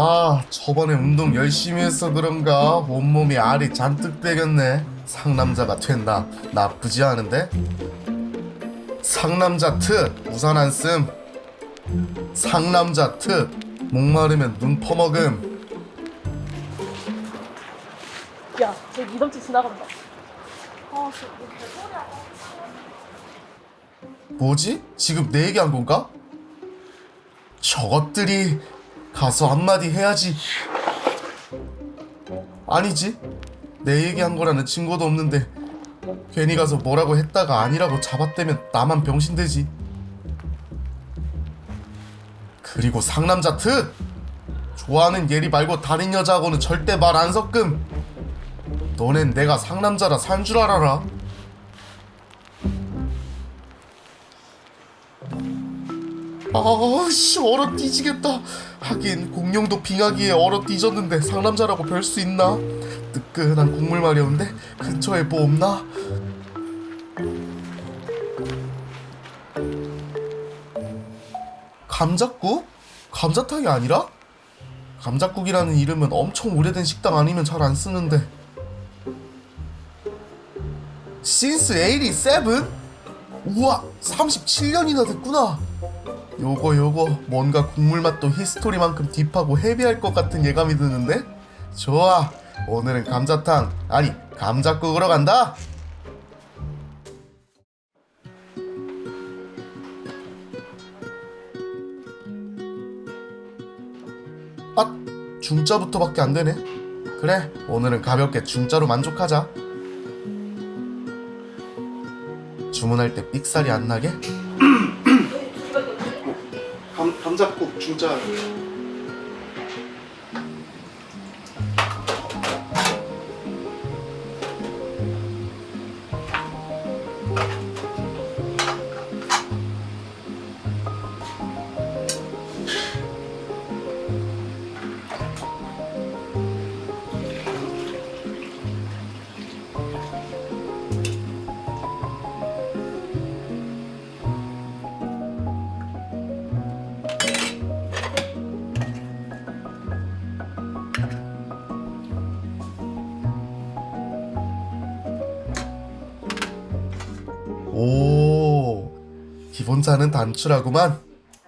아 저번에 운동 열심히 해서 그런가 온몸이 알이 잔뜩 배겼네 상남자가 된다 나쁘지 않은데 상남자 트 우산 안씀 상남자 트 목마르면 눈 퍼먹음 야, 저 이동치 지나간다. 아, 개소리야. 뭐지? 지금 내 얘기한 건가? 저것들이 가서 한마디 해야지. 아니지. 내 얘기한 거라는 증거도 없는데 괜히 가서 뭐라고 했다가 아니라고 잡아떼면 나만 병신되지. 그리고 상남자 특! 좋아하는 예리 말고 다른 여자하고는 절대 말 안 섞음. 너넨 내가 상남자라 산 줄 알아라. 아씨 얼어 뒤지겠다 하긴 공룡도 빙하기에 얼어 뒤졌는데 상남자라고 별 수 있나 뜨끈한 국물 마려운데 근처에 뭐 없나 감자국? 감자탕이 아니라? 감자국이라는 이름은 엄청 오래된 식당 아니면 잘 안 쓰는데 Since 87? 우와 37년이나 됐구나 요거 요거. 뭔가 국물 맛도 히스토리만큼 딥하고 헤비할 것 같은 예감이 드는데? 좋아. 오늘은 감자탕. 아니 감자국으로 간다. 아 중짜부터밖에 안 되네. 그래 오늘은 가볍게 중짜로 만족하자. 주문할 때 삑살이 안 나게 감, 감자국 중짜 기본차는 단추라구만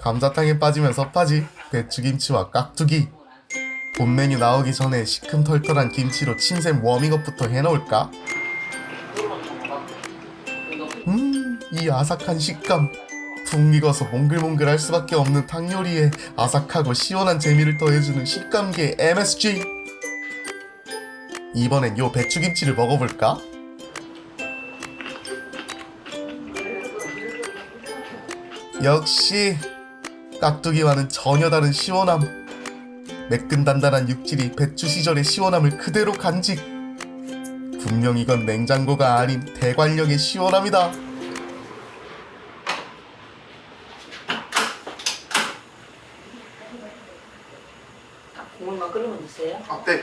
감자탕에 빠지면 섭하지 배추김치와 깍두기 본 메뉴 나오기 전에 시큼털털한 김치로 침샘 워밍업부터 해놓을까? 음 이 아삭한 식감 푹 익어서 몽글몽글할 수밖에 없는 탕 요리에 아삭하고 시원한 재미를 더해주는 식감계 MSG 이번엔 요 배추김치를 먹어볼까? 역시 깍두기와는 전혀 다른 시원함 매끈단단한 육질이 배추 시절의 시원함을 그대로 간직 분명 이건 냉장고가 아닌 대관령의 시원함이다 국물만 끓으면 드세요. 아, 네.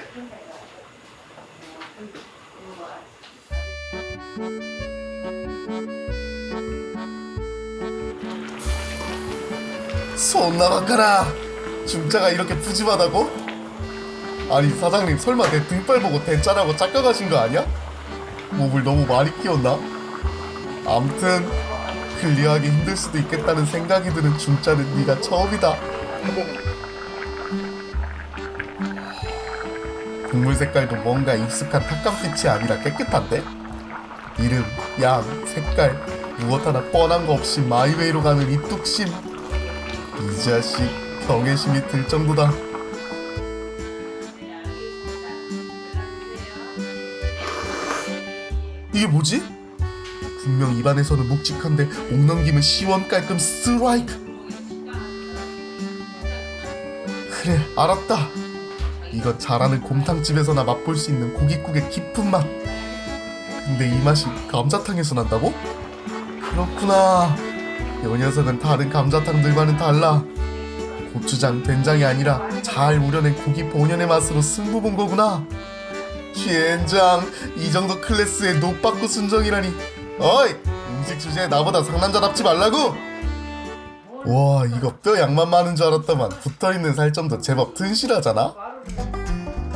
손 나가까라 중자가 이렇게 푸짐하다고? 아니 사장님 설마 내 등발 보고 대짜라고 착각하신 거 아니야? 몸을 너무 많이 키웠나? 암튼 클리어하기 힘들 수도 있겠다는 생각이 드는 중자는 네가 처음이다 국물 색깔도 뭔가 익숙한 탁감빛이 아니라 깨끗한데? 이름, 양, 색깔 무엇 하나 뻔한 거 없이 마이웨이로 가는 이 뚝심 이 자식 경외심이 들 정도다 이게 뭐지? 분명 입안에서는 묵직한데 목 넘기면 시원 깔끔 스트라이크 그래 알았다 이건 잘하는 곰탕집에서나 맛볼 수 있는 고깃국의 깊은 맛. 근데 이 맛이 감자탕에서 난다고? 그렇구나. 요 녀석은 다른 감자탕들과는 달라. 고추장, 된장이 아니라 잘 우려낸 고기 본연의 맛으로 승부 본 거구나. 젠장, 이 정도 클래스의 노빠꾸 순정이라니. 어이, 음식 주제에 나보다 상남자답지 말라고. 와 이거 뼈 양만 많은 줄 알았더만 붙어있는 살점도 제법 튼실하잖아?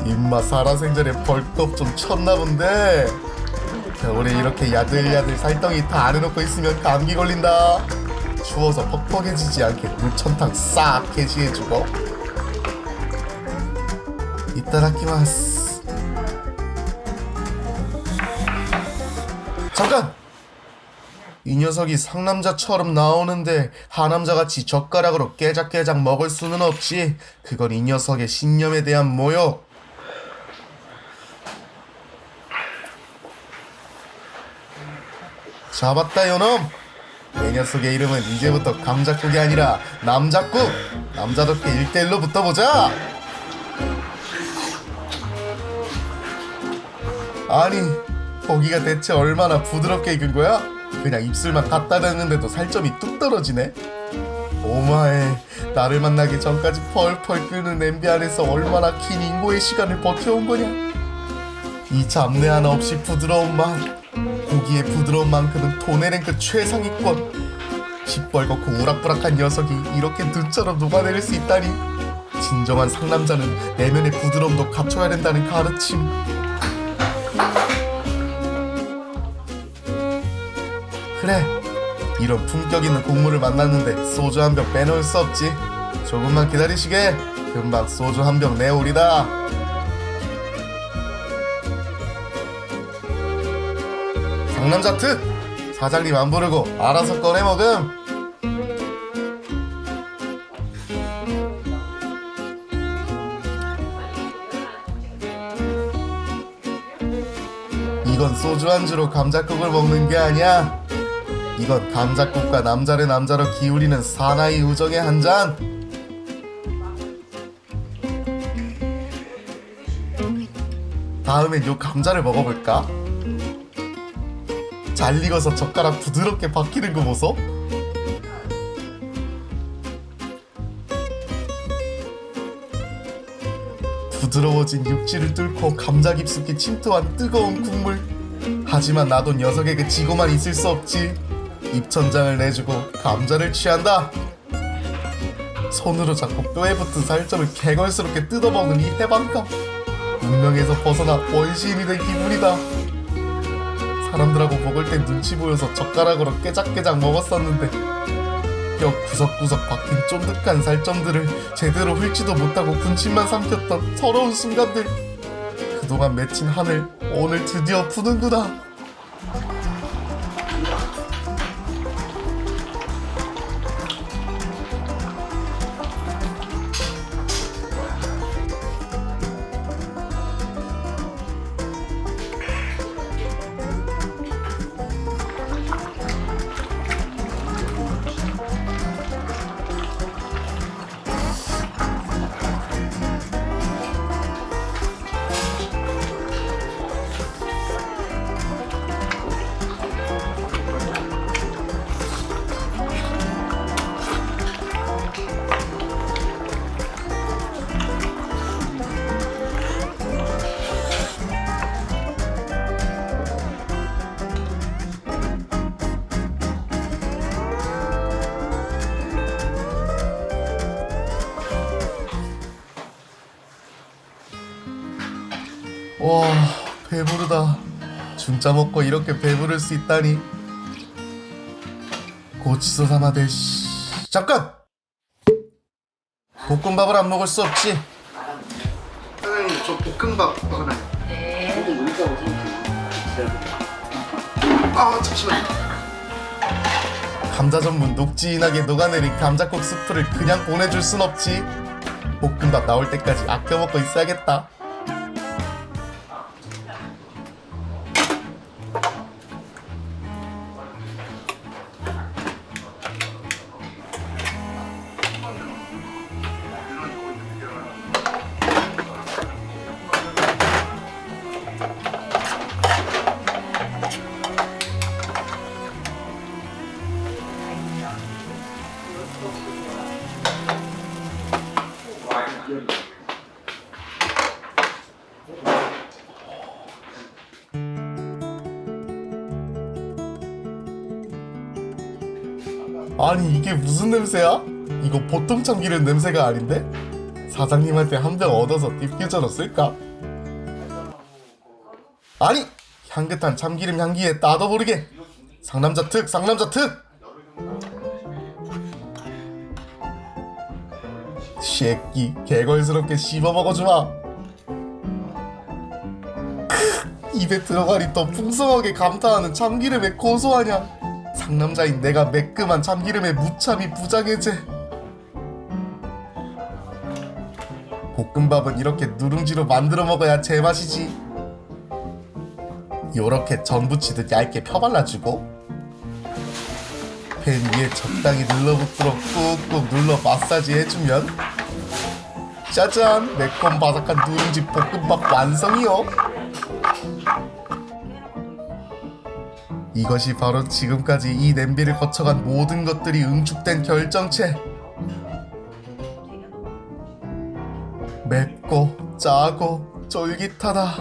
입맛 살아생전에 벌떡 좀 쳤나 본데 겨울에 이렇게 야들야들 살덩이 다 안 해놓고 있으면 감기 걸린다 추워서 퍽퍽해지지 않게 물천탕 싹 해지해주고 이따라키마스 잠깐! 이 녀석이 상남자처럼 나오는데 하남자같이 젓가락으로 깨작깨작 먹을 수는 없지. 그건 이 녀석의 신념에 대한 모욕. 잡았다 요놈. 내 녀석의 이름은 이제부터 감자국이 아니라 남자국. 남자답게 1대1로 붙어보자. 아니 고기가 대체 얼마나 부드럽게 익은 거야? 그냥 입술만 갖다 대는데도 살점이 뚝 떨어지네 오마에 나를 만나기 전까지 펄펄 끓는 냄비 안에서 얼마나 긴 인고의 시간을 버텨온 거냐 이 잡내 하나 없이 부드러운 맛 고기의 부드러운 만큼은 도네랭크 최상위권. 시뻘겋고 우락부락한 녀석이 이렇게 눈처럼 녹아내릴 수 있다니. 진정한 상남자는 내면의 부드러움도 갖춰야 된다는 가르침. 그래 이런 품격 있는 곡물을 만났는데 소주 한 병 빼놓을 수 없지. 조금만 기다리시게. 금방 소주 한 병 내오리다 상남자 특 사장님 안 부르고 알아서 꺼내 먹음 이건 소주 안주로 감자국을 먹는 게 아니야 이건 감자국과 남자를 남자로 기울이는 사나이 우정의 한 잔. 다음엔 요 감자를 먹어볼까? 잘 익어서 젓가락 부드럽게 박히는 거 보소. 부드러워진 육질을 뚫고 감자 깊숙이 침투한 뜨거운 국물. 하지만 나도 녀석에게 지고만 있을 수 없지. 입천장을 내주고 감자를 취한다. 손으로 잡고 뼈에 붙은 살점을 개걸스럽게 뜯어먹은 이 해방감. 운명에서 벗어나 원시인이 된 기분이다. 사람들하고 먹을 때 눈치 보여서 젓가락으로 깨작깨작 먹었었는데 뼈 구석구석 박힌 쫀득한 살점들을 제대로 훑지도 못하고 군침만 삼켰던 서러운 순간들. 그동안 맺힌 하늘 오늘 드디어 푸는구나. 배부르다. 중짜 먹고 이렇게 배부를 수 있다니. 고치소 사마데 씨 잠깐! 볶음밥을 안 먹을 수 없지. 사장님 저 볶음밥 하나 아 잠시만 감자 전문 녹진하게 녹아내린 감자국 스프를 그냥 보내줄 순 없지. 볶음밥 나올 때까지 아껴 먹고 있어야겠다 아니 이게 무슨 냄새야? 이거 보통 참기름 냄새가 아닌데? 사장님한테 한 병 얻어서 디퓨저로 쓸까? 아니 향긋한 참기름 향기에 나도 모르게 상남자 특 상남자 특 새끼 개걸스럽게 씹어 먹어주마 크, 입에 들어가니 더 풍성하게 감탄하는 참기름의 고소한 향 상남자인 내가 매끈한 참기름에 무참히 부장해제. 볶음밥은 이렇게 누룽지로 만들어 먹어야 제맛이지. 요렇게 전 부치듯 얇게 펴발라주고 팬 위에 적당히 눌러붙도록 꾹꾹 눌러 마사지 해주면 짜잔! 매콤 바삭한 누룽지 볶음밥 완성이요 이것이 바로 지금까지 이 냄비를 거쳐간 모든 것들이 응축된 결정체. 맵고 짜고 쫄깃하다.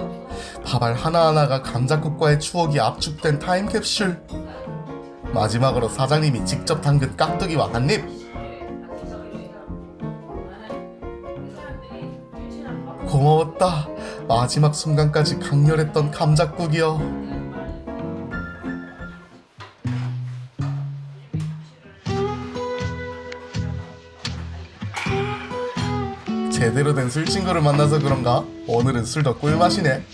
밥알 하나하나가 감자국과의 추억이 압축된 타임캡슐. 마지막으로 사장님이 직접 담근 깍두기와 한 입. 고마웠다. 마지막 순간까지 강렬했던 감자국이여 제대로 된 술친구를 만나서 그런가 오늘은 술 더 꿀맛이네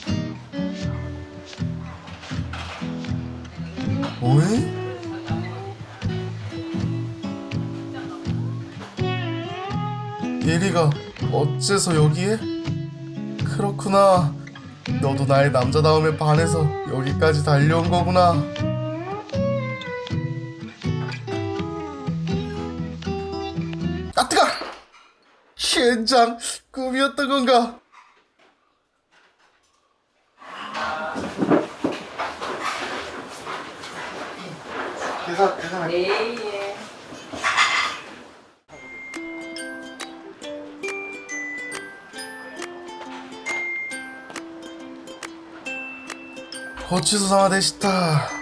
오이? 예리가 어째서 여기에? 그렇구나 너도 나의 남자다움에 반해서 여기까지 달려온 거구나 아 뜨거! 젠장 꿈이었던 건가? 계산 계산 예, 예. 고치수 상화 되시다